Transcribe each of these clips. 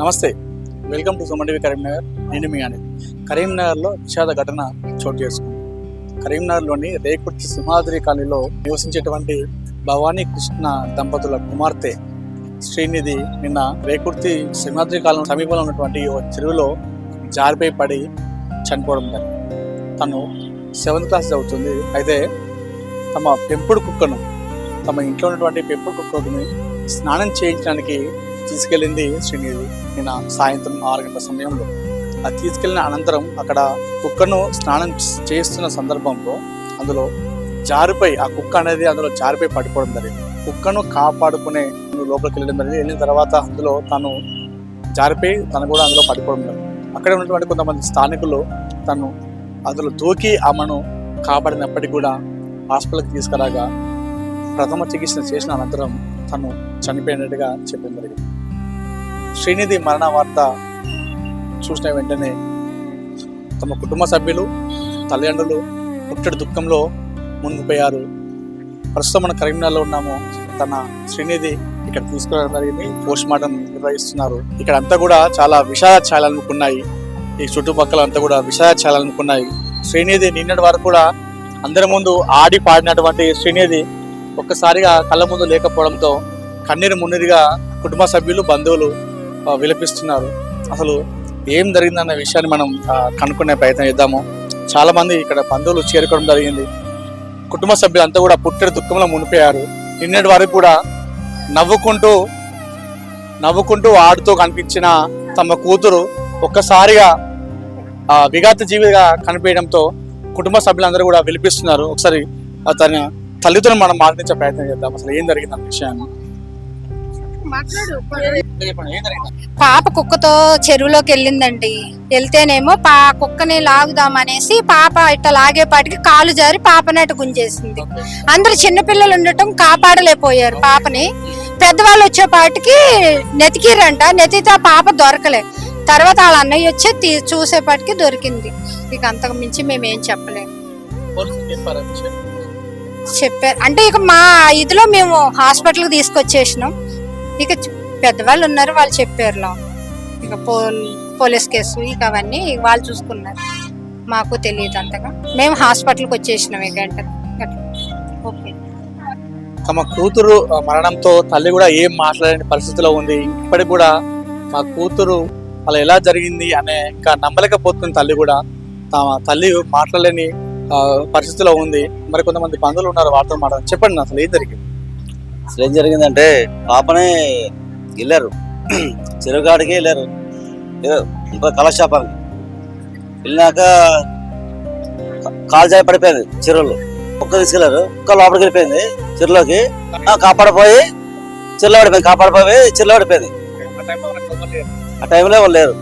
నమస్తే. Welcome to Suman Karimnagar నేను మీ అనిల్. కరీంనగర్లో విషాద ఘటన చోటు చేసుకుంది. కరీంనగర్లోని రేకుర్తి సింహాద్రి కాలనీలో నివసించేటువంటి భవానీ కృష్ణ దంపతుల కుమార్తె శ్రీనిధి నిన్న రేకుర్తి సింహాద్రి కాలం సమీపంలో ఉన్నటువంటి ఓ చెరువులో జారిపై పడి చనిపోవడం జరిగింది. తను సెవెంత్ క్లాస్ చదువుతుంది. అయితే తమ పెంపుడు కుక్కను తమ ఇంట్లో ఉన్నటువంటి పెంపుడు కుక్కని స్నానం చేయించడానికి తీసుకెళ్ళింది శ్రీనిధి నిన్న సాయంత్రం ఆరు గంటల సమయంలో. అది తీసుకెళ్ళిన అనంతరం అక్కడ కుక్కను స్నానం చేస్తున్న సందర్భంలో అందులో జారిపై ఆ కుక్క అనేది అందులో జారిపై పడిపోవడం జరిగింది. కుక్కను కాపాడుకునే లోపలికి వెళ్ళడం జరిగింది. వెళ్ళిన తర్వాత అందులో తను జారిపై తను కూడా అందులో పడిపోవడం జరిగింది. అక్కడ ఉన్నటువంటి కొంతమంది స్థానికులు తను అందులో దూకి ఆమెను కాపాడినప్పటికీ కూడా హాస్పిటల్కి తీసుకురాగా ప్రథమ చికిత్స చేసిన అనంతరం తను చనిపోయినట్టుగా చెప్పడం జరిగింది. శ్రీనిధి మరణ వార్త చూసిన వెంటనే తమ కుటుంబ సభ్యులు తల్లిదండ్రులు పుట్టడి దుఃఖంలో మునిగిపోయారు. ప్రస్తుతం మన కరీంనగర్లో ఉన్నాము. తన శ్రీనిధి ఇక్కడ తీసుకురావడం జరిగింది. పోస్ట్ మార్టం నిర్వహిస్తున్నారు. ఇక్కడ అంతా కూడా చాలా విషాద చాలనుకున్నాయి ఈ చుట్టుపక్కల అంతా కూడా విషాద ఛాయలనుకున్నాయి శ్రీనిధి నిన్నటి వరకు కూడా అందరి ముందు ఆడి పాడినటువంటి శ్రీనిధి ఒక్కసారిగా కళ్ళ ముందు లేకపోవడంతో కన్నీరు మున్నీరుగా కుటుంబ సభ్యులు బంధువులు విలపిస్తున్నారు. అసలు ఏం జరిగిందన్న విషయాన్ని మనం కనుక్కునే ప్రయత్నం చేద్దాము. చాలామంది ఇక్కడ బంధువులు చేరుకోవడం జరిగింది. కుటుంబ సభ్యులంతా కూడా పుట్టిన దుఃఖంలో మునిపోయారు. నిన్నటి వరకు కూడా నవ్వుకుంటూ నవ్వుకుంటూ ఆడుతూ కనిపించిన తమ కూతురు ఒక్కసారిగా విఘాత జీవిగా కనిపించడంతో కుటుంబ సభ్యులందరూ కూడా విలిపిస్తున్నారు. ఒకసారి తన తల్లిదండ్రులు మనం మాట్లాడించే ప్రయత్నం చేద్దాం. అసలు ఏం జరిగింది అన్న విషయాన్ని పాప కుక్కతో చెరువులోకి వెళ్ళిందండి. వెళ్తేనేమో పా కుక్కని లాగుదామనేసి పాప ఇట్లా లాగేపాటికి కాలు జారి పాపని అటు గుంజేసింది. అందరు చిన్నపిల్లలు ఉండటం కాపాడలేకపోయారు పాపని. పెద్దవాళ్ళు వచ్చేపాటికి నెతికిరంట నెతితే ఆ పాప దొరకలే. తర్వాత వాళ్ళ అన్నయ్య వచ్చి తీ- చూసేపాటికి దొరికింది. ఇక అంతకు మించి మేమేం చెప్పలేము చెప్పారా అంటే ఇక మా ఇదిలో మేము హాస్పిటల్కి తీసుకొచ్చేసినాం. ఇక పెద్దవాళ్ళు ఉన్నారు వాళ్ళు చెప్పారు లో ఇక పోల్ పోలీస్ కేసు ఇక అవన్నీ వాళ్ళు చూసుకున్నారు. మాకు తెలియదు అంతగా. మేము హాస్పిటల్కి వచ్చేసినాం ఇక. ఓకే. తమ కూతురు మరణంతో తల్లి కూడా ఏం మాట్లాడని పరిస్థితిలో ఉంది. ఇప్పటికి కూడా మా కూతురు అలా ఎలా జరిగింది అనే ఇంకా నమ్మలేకపోతుంది తల్లి కూడా. తమ తల్లి మాట్లాడలేని పరిస్థితిలో ఉంది. మరి కొంతమంది బంధువులు ఉన్నారు వారితో మాట చెప్పండి అసలు ఏం జరిగింది? అసలు ఏం జరిగిందంటే పాపనే వెళ్ళారు. చెరువుగాడికి వెళ్ళారు. కళాశాపానికి. వెళ్ళినాక కాలు జారి పడిపోయింది చెరువులో. కుక్క తీసుకెళ్ళారు కుక్క లోపలికి వెళ్ళిపోయింది చెరువులోకి. కాపాడపోయి చెరువులో పడిపోయింది కాపాడపోయి చెరువులో పడిపోయింది. ఆ టైంలో ఎవరు లేరు.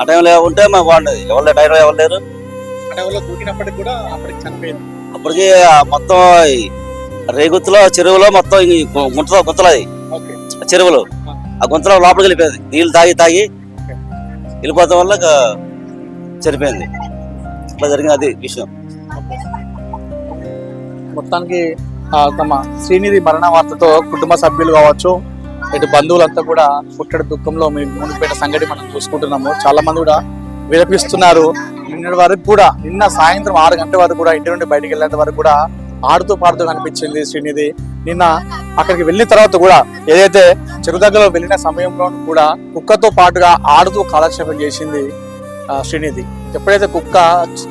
ఆ టైంలో ఉంటే మాకు బాగుండేది ఎవరు లేరు టైంలో ఎవరు లేరు. అప్పటికి మొత్తం రేగుత్తులో చెరువులో మొత్తం ఈ గు- గుంతలో అది. చెరువులో. ఆ గుంతలో లోపలికి వెళ్ళిపోయింది. నీళ్ళు తాగి తాగి వెళ్ళిపోతాం వల్ల చనిపోయింది. ఇట్లా జరిగింది అది విషయం. మొత్తానికి తమ శ్రీనిధి మరణ వార్తతో కుటుంబ సభ్యులు కావచ్చు ఇటు బంధువులంతా కూడా పుట్టడి దుఃఖంలో మీ మునిగిపోయిన సంగతి మనం చూసుకుంటున్నాము. చాలా మంది కూడా విలపిస్తున్నారు. నిన్నటి వరకు కూడా నిన్న సాయంత్రం ఆరు గంటల వరకు కూడా ఇంటి నుండి బయటకు వెళ్ళేంత వరకు కూడా ఆడుతూ పాడుతూ కనిపించింది శ్రీనిధి. నిన్న అక్కడికి వెళ్ళిన తర్వాత కూడా ఏదైతే చెరువు దగ్గరలో వెళ్ళిన సమయంలో కూడా కుక్కతో పాటుగా ఆడుతూ కాలక్షేపం చేసింది శ్రీనిధి. ఎప్పుడైతే కుక్క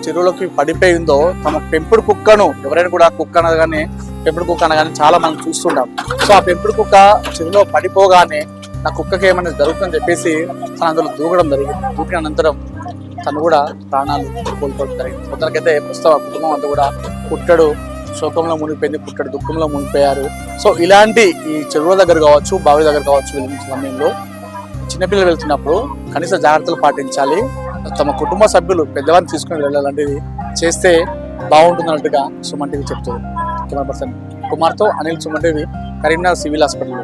చెరువులోకి పడిపోయిందో తమ పెంపుడు కుక్కను ఎవరైనా కూడా కుక్క అనగానే పెంపుడు కుక్క అనగానే చాలా మనం చూస్తుంటాం. సో ఆ పెంపుడు కుక్క చెరువులో పడిపోగానే నా కుక్కకి ఏమైనా జరుగుతుందని చెప్పేసి తను అందులో దూకడం జరిగింది. దూకిన అనంతరం తను కూడా ప్రాణాలు కోల్పోవడం జరిగింది. కొందరికైతే ప్రస్తుతం కుటుంబం అంతా కూడా పుట్టడు. శోకంలో మునిగిపోయింది పుట్టడు దుఃఖంలో మునిగిపోయారు. సో ఇలాంటి ఈ చెరువుల దగ్గర కావచ్చు బావి దగ్గర కావచ్చు వెళ్ళిన సమయంలో చిన్నపిల్లలు వెళ్తున్నప్పుడు కనీస జాగ్రత్తలు పాటించాలి. తమ కుటుంబ సభ్యులు పెద్దవారిని తీసుకుని వెళ్ళాలంటిది చేస్తే బాగుంటుందన్నట్టుగా సుమన్ టీవీ చెప్తుంది. కెమెరా పర్సన్ కుమార్తో Anil Suman TV Karimnagar civil hospital